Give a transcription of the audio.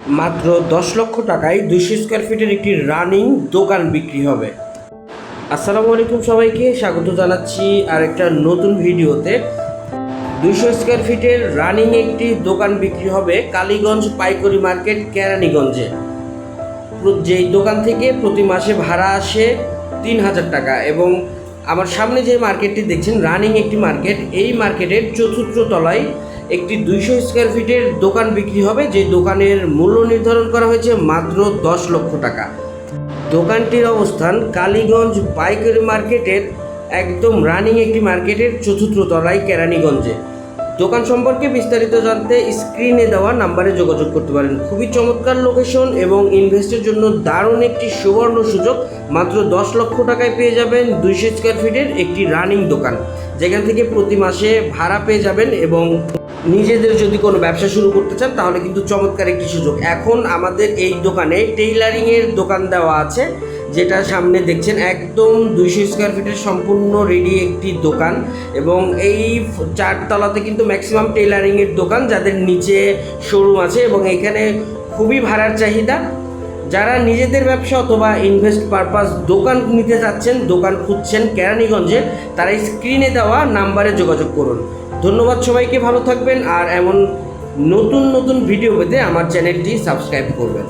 মাত্র দশ লক্ষ টাকায় দুইশো স্কোয়ার ফিটের একটি রানিং দোকান বিক্রি হবে। আসসালামু আলাইকুম সবাইকে, স্বাগত জানাচ্ছি আর একটা নতুন ভিডিওতে। দুইশো স্কোয়ার ফিটের রানিং একটি দোকান বিক্রি হবে কালীগঞ্জ পাইকারি মার্কেট কেরানীগঞ্জে। যেই দোকান থেকে প্রতি মাসে ভাড়া আসে তিন হাজার টাকা এবং আমার সামনে যে মার্কেটটি দেখছেন রানিং একটি মার্কেট, এই মার্কেটের চতুর্থ তলায় একটি দুইশো স্কোয়ার ফিটের দোকান বিক্রি হবে, যে দোকানের মূল্য নির্ধারণ করা হয়েছে মাত্র দশ লক্ষ টাকা। দোকানটির অবস্থান কালীগঞ্জ পাইকারি মার্কেটের, একদম রানিং একটি মার্কেটের চতুর্থ তলায় কেরানীগঞ্জে। দোকান সম্পর্কে বিস্তারিত জানতে স্ক্রিনে দেওয়া নাম্বারে যোগাযোগ করতে পারেন। খুবই চমৎকার লোকেশন এবং ইনভেস্টের জন্য দারুণ একটি সুবর্ণ সুযোগ। মাত্র দশ লক্ষ টাকায় পেয়ে যাবেন দুইশো স্কোয়ার ফিটের একটি রানিং দোকান। যেখান থেকে প্রতি মাসে ভাড়া পেয়ে যাবেন এবং নিজেদের যদি কোনো ব্যবসা শুরু করতে চান, তাহলে কিন্তু চমৎকার একটি সুযোগ। এখন আমাদের এই দোকানে টেইলারিংয়ের দোকান দেওয়া আছে। যেটা সামনে দেখছেন, একদম দুইশো স্কোয়ার ফিটের সম্পূর্ণ রেডি একটি দোকান এবং এই চারতলাতে কিন্তু ম্যাক্সিমাম টেলারিংয়ের দোকান যাদের নিচে শোরুম আছে এবং এখানে খুবই ভাড়ার চাহিদা। যারা নিজেদের ব্যবসা অথবা ইনভেস্ট পারপাস দোকান নিতে যাচ্ছেন দোকান খুঁজছেন কেরানীগঞ্জে, তারা স্ক্রিনে দেওয়া নাম্বারে যোগাযোগ করুন। ধন্যবাদ সবাইকে, ভালো থাকবেন আর এমন নতুন নতুন ভিডিও পেতে আমার চ্যানেলটি সাবস্ক্রাইব করবেন।